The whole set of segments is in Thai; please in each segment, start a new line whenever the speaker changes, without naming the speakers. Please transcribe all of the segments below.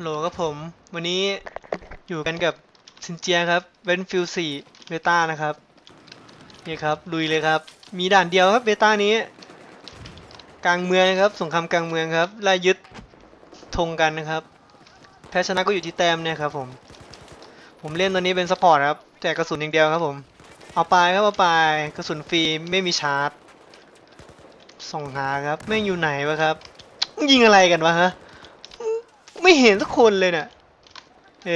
ฮัลโหลครับผม วันนี้อยู่กันกับซินเจียครับเวนฟิลสี่เบต้านะครับ นี่ครับ ลุยเลยครับ มีด่านเดียวครับเบต้านี้ กลางเมืองครับ สงครามกลางเมืองครับไล่ยึดธงกันนะครับ แพ้ชนะก็อยู่ที่แต้มเนี่ยครับผม ผมเล่นตัวนี้เป็นซัพพอร์ตครับแจกกระสุนอย่างเดียวครับผม เอาไปครับเอาไปกระสุนฟรีไม่มีชาร์จ ส่องหาครับแม่งอยู่ไหนวะครับ ยิงอะไรกันวะฮะ ไม่เห็นสักคนเลยเนี่ยเอ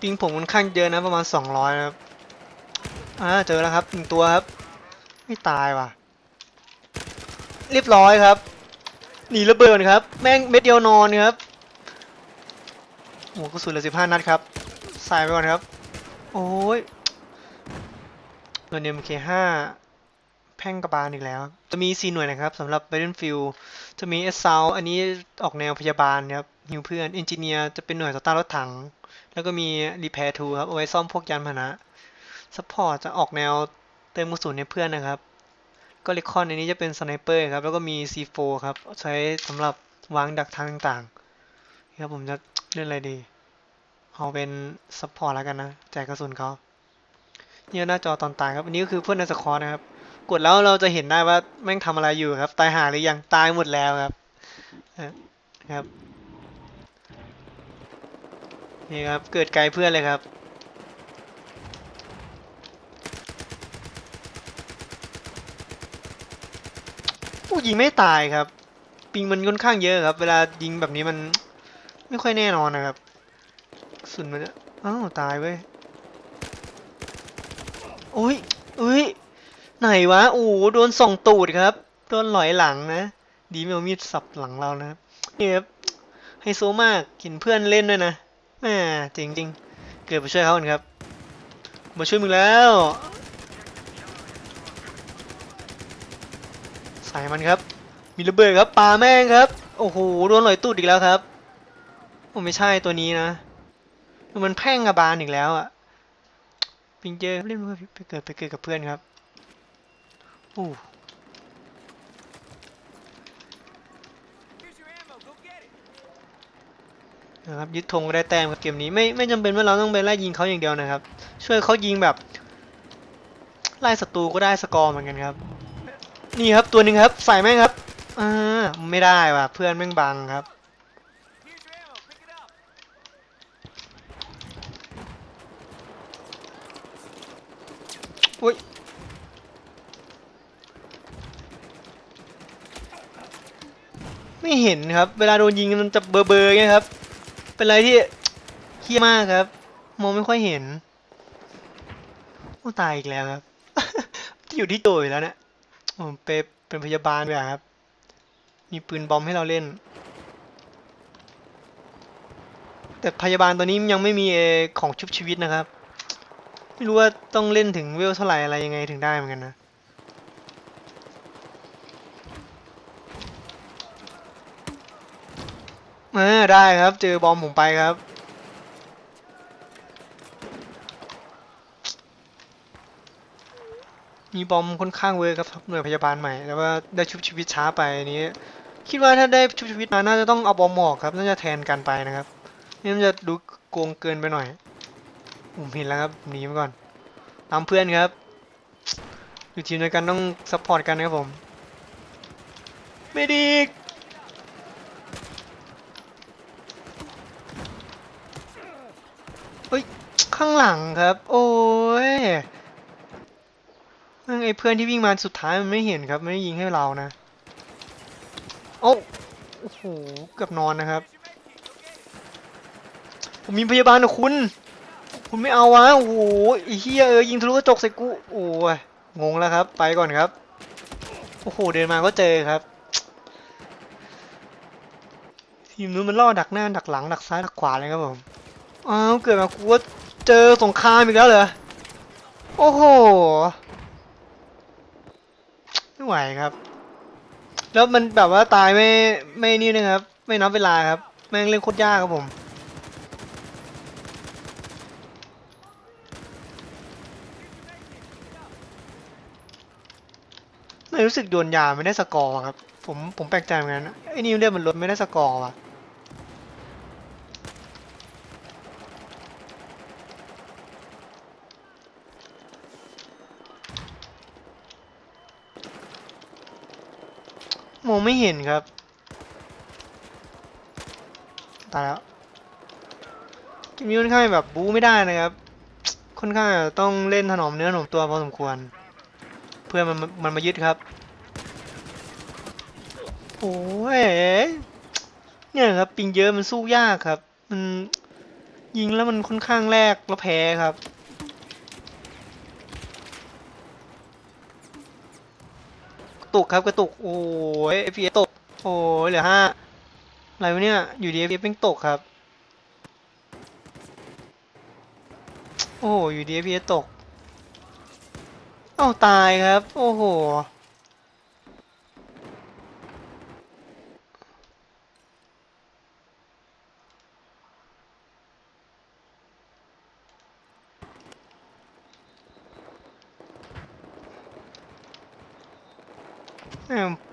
ปิงผมค่อนข้างเยอะนะประมาณ 200นะครับอ่าเจอแล้วครับหนึ่งตัวครับ ไม่ตายว่ะ เรียบร้อยครับ หนีระเบิดครับ แม่งเม็ดเดียวนอนครับโอ้กระสุนเหลือสิบห้านัดครับใส่ไปก่อนครับ โอ้ยตัวเนมเคห้า แพ่งกระบาลอีกแล้ว จะมี 4 หน่วยนะครับสำหรับ Battlefield จะมี s อ o u อันนี้ออกแนวพยาบาลครับฮิวเพื่อน Engineer จะเป็นหน่วยต่อต้านรถถัง แล้วก็มี Repair Tool ครับเอาไว้ซ่อมพวกยานพาหนะ Support จะออกแนวเติมกระสุนให้เพื่อนนะครับ ก็ Recon อันนี้จะเป็นสไนเปอร์ครับแล้วก็มี C4 ครับใช้สำหรับวางดักทางต่างๆครับผมจะเล่นอะไรดีเอาเป็น Support แล้วกันนะแจกกระสุนเขาเนี่ยหน้าจอตอนตายครับ อันนี้ก็คือเพื่อนในสคอร์นะครับ กดแล้วเราจะเห็นได้ว่าแม่งทำอะไรอยู่ครับ ตายหาหรือยังตายหมดแล้วครับครับนี่ครับ เกิดไกลเพื่อนเลยครับผู้ยิงไม่ตายครับ ปิงมันค่อนข้างเยอะครับ เวลายิงแบบนี้มันไม่ค่อยแน่นอนนะครับสุนมันอ้าวตายเว้ยโอ้ยเอ้ย ไหนวะโอ้โหโดนส่องตูดครับโดนหลอยหลังนะ ดีไม่เอามีดสับหลังเรานะครับนี่ครับไฮโซมากเห็นเพื่อนเล่นด้วยนะแหมจริงจริงเกิดมาช่วยเขากันครับ มาช่วยมึงแล้วใส่มันครับ มีระเบิดครับปาแม่งครับ โอ้โหโดนหลอยตูดอีกแล้วครับโอ้ไม่ใช่ตัวนี้นะ มันแพ่งกระบาลอีกแล้วอะปิงเจอเล่นไปเกิดไปเกิดกับเพื่อนครับ อู้
Here's your ammo. Go get it.
นะครับยึดธงก็ได้แต้มครับเกมนี้ไม่ไม่จำเป็นว่าเราต้องไปไล่ยิงเขาอย่างเดียวนะครับ ช่วยเขายิงแบบ ไล่ศัตรูก็ได้สกอร์เหมือนกันครับ นี่ครับตัวหนึ่งครับใส่แม่งครับอ่าไม่ได้ว่ะเพื่อนแม่งบังครับ
Here's your ammo. Pick it up.
อุ้ย ไม่เห็นครับ เวลาโดนยิงมันจะเบอร์เบอร์ไงครับ เป็นอะไรที่เฮี้ยมากครับ มองไม่ค่อยเห็นโอ้ตายอีกแล้วครับ ที่อยู่ที่โจอยู่แล้วเนี่ยผมเปเป็นพยาบาลด้วยครับ มีปืนบอมให้เราเล่น แต่พยาบาลตัวนี้ยังไม่มีเอของชุบชีวิตนะครับ ไม่รู้ว่าต้องเล่นถึงเวลเท่าไหร่อะไรยังไงถึงได้เหมือนกันนะ เออได้ครับ เจอบอมผมไปครับ มีบอมค่อนข้างเวอร์ครับหน่วยพยาบาลใหม่แล้วว่าได้ชุบชีวิตช้าไปนนี้ คิดว่าถ้าได้ชุบชีวิตมาน่าจะต้องเอาบอมหมอกครับ น่าจะแทนกันไปนะครับ นี่มันจะดูโกงเกินไปหน่อยผมเห็นแล้วครับหนีมาก่อนตามเพื่อนครับ อยู่ทีมเดียวกันต้องซัพพอร์ตกันนะครับผมไม่ดีกเฮ้ย ข้างหลังครับ โอ้ยแม่งไอ้เพื่อนที่วิ่งมาสุดท้ายมันไม่เห็นครับไม่ได้ยิงให้เรานะ โอ้โอ้โหเกือบนอนนะครับ ผมมีพยาบาลนะคุณ คุณไม่เอาวะโอ้โหไอ้เฮียเออยิงทะลุกระจกใส่กูโอ้ยงงแล้วครับ ไปก่อนครับโอ้โหเดินมาก็เจอครับทีมนู้นมันล่อดักหน้าดักหลังดักซ้ายดักขวาเลยครับผมอ้าวเกิดมากูว่า เจอสงครามอีกแล้วเหรอ โอ้โห ไม่ไหวครับ แล้วมันแบบว่าตายไม่ไม่นี่นะครับ ไม่นับเวลาครับ แม่งเล่นโคตรยากครับผมไม่รู้สึกโดนยาไม่ได้สกอร์ครับ ผมผมแปลกใจเหมือนกันไอ้นี่เลือดมันลดไม่ได้สกอร์ว่ะ มองไม่เห็นครับ ตายแล้วเกมนี้ค่อนข้างแบบบู๊ไม่ได้นะครับ ค่อนข้างต้องเล่นถนอมเนื้อถนอมตัวพอสมควร เพื่อมันมันมายึดครับ โอ้ย เนี่ยครับ ปิงเยอะมันสู้ยากครับ มันยิงแล้วมันค่อนข้างแรกแล้วแพ้ครับ กระ ตุกครับกระตุกโอ้ย FPS ตกโอ้ยเหลือห้าอะไรวะเนี่ยอยู่ดี FPS เป็นตกครับ โอ้อยู่ดี FPS ตกเอ้าตายครับ โอ้โห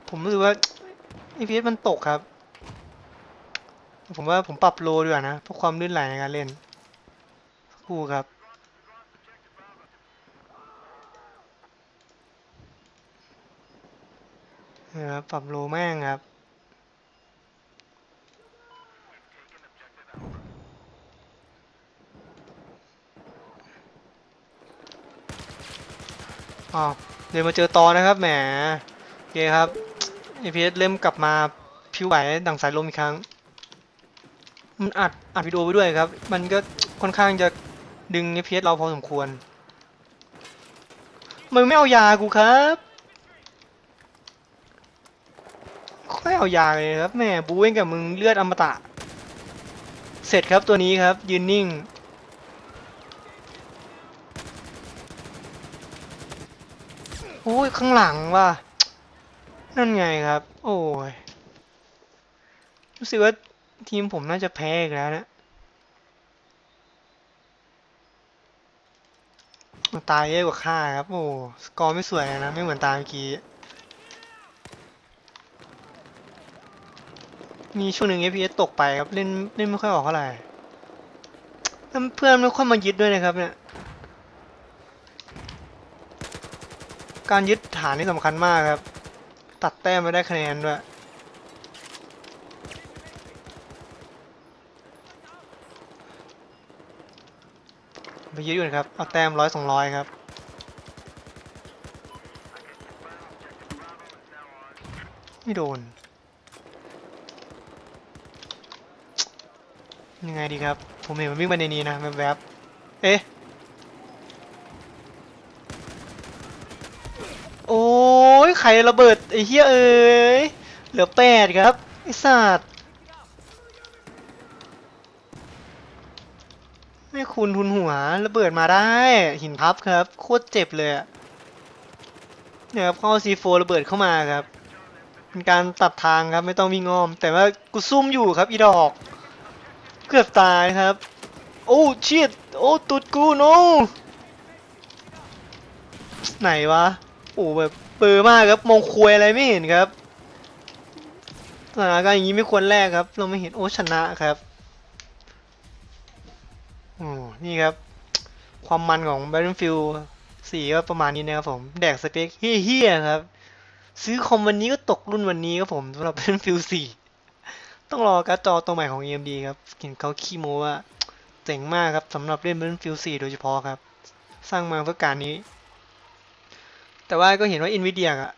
ผมรู้สึกว่า FPS มันตกครับ ผมว่าผมปรับโลดีกว่านะเพื่อความลื่นไหลในการเล่นครู่ครับนะครับปรับโลแม่งครับอ๋อเดี๋ยวมาเจอตอนะครับแหม เคครับ APS เริ่มกลับมาผิวไหวดังสายลมอีกครั้ง มันอัดอัดวิดีโอไปด้วยครับ มันก็ค่อนข้างจะดึง APS เราพอสมควร มึงไม่เอายากูครับค่อยเอายาเลยครับแม่บูเองกับมึงเลือดอมตะ เสร็จครับตัวนี้ครับ ยืนนิ่งโอ้ยข้างหลังว่ะ นั่นไงครับ โอ้ย รู้สึกว่าทีมผมน่าจะแพ้อีกแล้วนะตายเยอะกว่าค่าครับ โอ้สกอร์ไม่สวยเลยนะ ไม่เหมือนตามเมื่อกี้ มีช่วงหนึ่ง FPS ตกไปครับ เล่นเล่นไม่ค่อยออกเท่าไหร่เพื่อนไม่ค่อยมายึดด้วยนะครับเนี่ย การยึดฐานนี่สำคัญมากครับ ตัดแต้มไม่ได้คะแนนด้วยไปยึดอยู่นะครับ เอาแต้มร้อยสองร้อยครับไม่โดน ยังไงดีครับ ผมเห็นมันวิ่งไปในนี้นะแวบๆเอ๊ะ โอ้ ยไข่ระเบิดไอ้เหี้ยเอ้ยเหลือแปดครับไอ้สัตว์ไม่คุณทุนหัวระเบิดมาได้ หินพับครับ โคตรเจ็บเลยอะเนี่ยครับเข้าซีโฟระเบิดเข้ามาครับเป็นการตัดทางครับไม่ต้องวิ่งอ้อม แต่ว่ากูซุ่มอยู่ครับอีดอก เกือบตายครับ โอ้ชิดโอ้ตุดกูโนไหนวะโอ้แบบ เบอมากครับมองควยอะไรไม่เห็นครับสถานการณ์อย่างนี้ไม่ควรแลกครับ เราไม่เห็นโอ้ชนะครับโอ้นี่ครับ ความมันของ Battlefield 4 ก็ประมาณนี้นะครับผม แดกสเปคเฮี้ยๆครับ ซื้อคอมวันนี้ก็ตกรุ่นวันนี้ครับผมสำหรับ Battlefield 4 ต้องรอการ์ดจอตัวใหม่ของ AMD ครับเห็นเขาขี้โม้ว่าเจ๋งมากครับสำหรับเล่น Battlefield 4 โดยเฉพาะครับ สร้างมาเพื่อการนี้ แต่ว่าก็เห็นว่า Nvidia อะ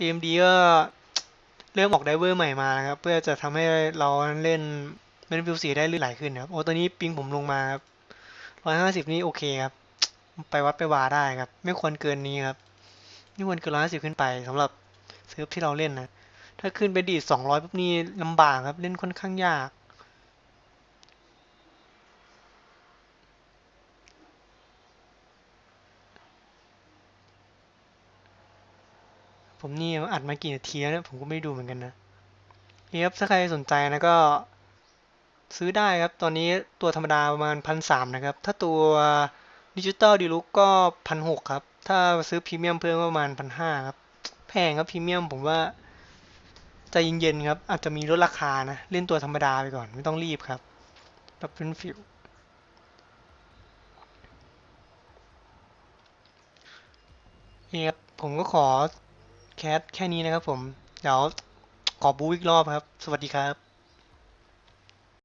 AMD ก็เริ่มออกไดเวอร์ใหม่มานะครับ เพื่อจะทำให้เราเล่น Battlefield 4ได้ลื่นไหลขึ้นครับ โอ้ตอนนี้ปิงผมลงมาครับ 150 นี่โอเคครับ ไปวัดไปวาได้ครับ ไม่ควรเกินนี้ครับ ไม่ควรเกิน 150 ขึ้นไปสำหรับเซิร์ฟที่เราเล่นนะ ถ้าขึ้นไปดีด200ปุ๊บนี่ลำบากครับ เล่นค่อนข้างยาก ผมนี่อัดมากี่นาทีแล้วเนี่ยผมก็ไม่ดูเหมือนกันนะโอเครับถ้าใครสนใจนะก็ ซื้อได้ครับ ตอนนี้ตัวธรรมดาประมาณพันสามนะครับ ถ้าตัวดิจิตอลดีลุกก็พันหกครับ ถ้าซื้อพรีเมียมเพิ่มประมาณพันห้าครับ แพงครับพรีเมียมผมว่าใจเย็นๆครับ อาจจะมีลดราคานะ เล่นตัวธรรมดาไปก่อนไม่ต้องรีบครับแบบเป็นฟิวนี่ครับผมก็ขอ แคสแค่นี้นะครับผม เดี๋ยวขอบูอีกรอบครับ สวัสดีครับ